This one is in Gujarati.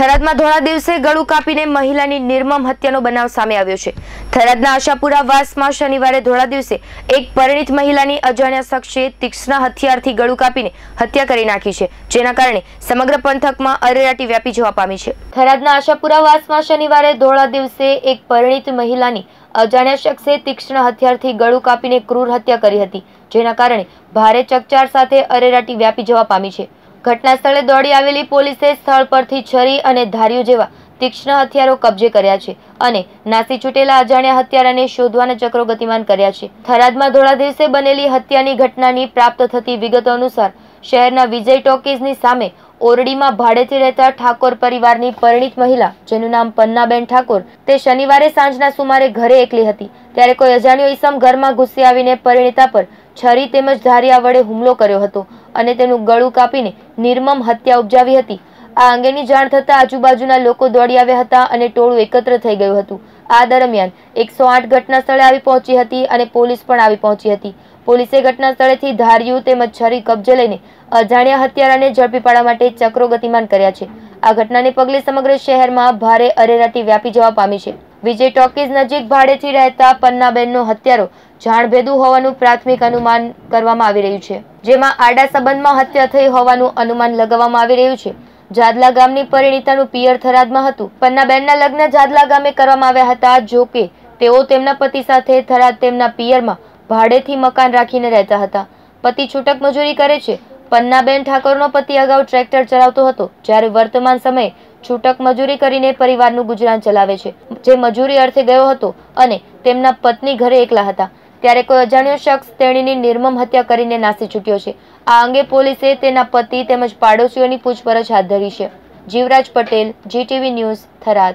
થરાદમાં ધોળા દિવસે ગળું કાપીને મહિલાની નિર્મમ હત્યાનો બનાવ સામે આવ્યો છે. થરાદના આશાપુરા વાસમાં શનિવારે ધોળા દિવસે એક પરિણીત મહિલાની અજાણ્યા શખ્સે તીક્ષ્ણ હથિયારથી ગળું કાપીને હત્યા કરી નાખી છે, જેના કારણે સમગ્ર પંથકમાં અરેરાટી વ્યાપી જવા પામી છે. થરાદના આશાપુરા વાસમાં શનિવારે ધોળા દિવસે એક પરિણીત મહિલાની અજાણ્યા શખ્સે તીક્ષ્ણ હથિયારથી ગળું કાપીને ક્રૂર હત્યા કરી હતી, જેના કારણે ભારે ચકચાર સાથે અરેરાટી વ્યાપી જવા પામી છે. ઘટના સ્થળે દોડી આવેલી પોલીસે સ્થળ પરથી છરી અને ધાર્યું જેવા તીક્ષ્ણ હથિયારો કબજે કર્યા છે અને નાસી છૂટેલા અજાણ્યા હત્યારાને શોધવાના ચક્રો ગતિમાન કર્યા છે. થરાદમાં ધોળા દિવસે બનેલી હત્યાની ઘટનાની પ્રાપ્ત થતી વિગતો અનુસાર શહેરના વિજય ટોકીઝની સામે ઓરડીમાં ભાડેથી રહેતા ઠાકોર પરિવારની પરિણીત મહિલા, જેનું નામ પન્નાબેન ઠાકોર, તે શનિવારે સાંજના સુમારે ઘરે એકલી હતી. ત્યારે કોઈ અજાણ્યો ઈસમ ઘરમાં ઘૂસી આવીને પરિણીતા પર છરી તેમજ ધારિયા વડે હુમલો કર્યો હતો અને તેનું ગળું કાપીને નિર્મમ હત્યા ઉપજાવી હતી. આ અંગેની જાણ થતાં આજુબાજુના લોકો દોડી આવ્યા હતા અને ટોળું એકત્ર થઈ ગયું હતું. આ દરમિયાન એકસો આઠ ઘટના સ્થળે આવી પહોંચી હતી અને પોલીસ પણ આવી પહોંચી હતી. પોલીસે ઘટના સ્થળેથી ધાર્યું તેમજ છરી કબજે લઈને અજાણ્યા હત્યારાને ઝડપી પાડવા માટે ચક્રો ગતિમાન કર્યા છે. આ ઘટનાને પગલે સમગ્ર શહેરમાં ભારે અરેરાટી વ્યાપી જવા પામી છે. વિજય ટોકીઝ નજીક ભાડેથી રહેતા પન્નાબેનનો હત્યારો જાણભેદું હોવાનું પ્રાથમિક અનુમાન કરવામાં આવી રહ્યું છે, જેમાં આડા સંબંધમાં હત્યા થઈ હોવાનું અનુમાન લગાવવામાં આવી રહ્યું છે. જાદલા ગામની પરિણીતાનું પિયર થરાદમાં હતું. પન્નાબેનના લગ્ન જાદલા ગામે કરવામાં આવ્યા હતા, જો કે તેઓ તેમના પતિ સાથે થરાદ તેમના પિયરમાં ભાડેથી મકાન રાખીને રહેતા હતા. પતિ છૂટક મજૂરી કરે છે. પન્નાબેન ઠાકોરનો પતિ અગાઉ ટ્રેક્ટર ચલાવતો હતો, જ્યારે વર્તમાન સમયે છૂટક મજૂરી કરીને પરિવારનું ગુજરાન ચલાવે છે. જે મજૂરી અર્થે ગયો હતો અને તેમના પત્ની ઘરે એકલા હતા. ત્યારે કોઈ અજાણ્યો શખ્સ તેણીની નિર્મમ હત્યા કરીને નાસી છૂટ્યો છે. આ અંગે પોલીસે તેના પતિ તેમજ પાડોશીઓની પૂછપરછ હાથ ધરી છે. Jivraj Patel GTV news Tharad.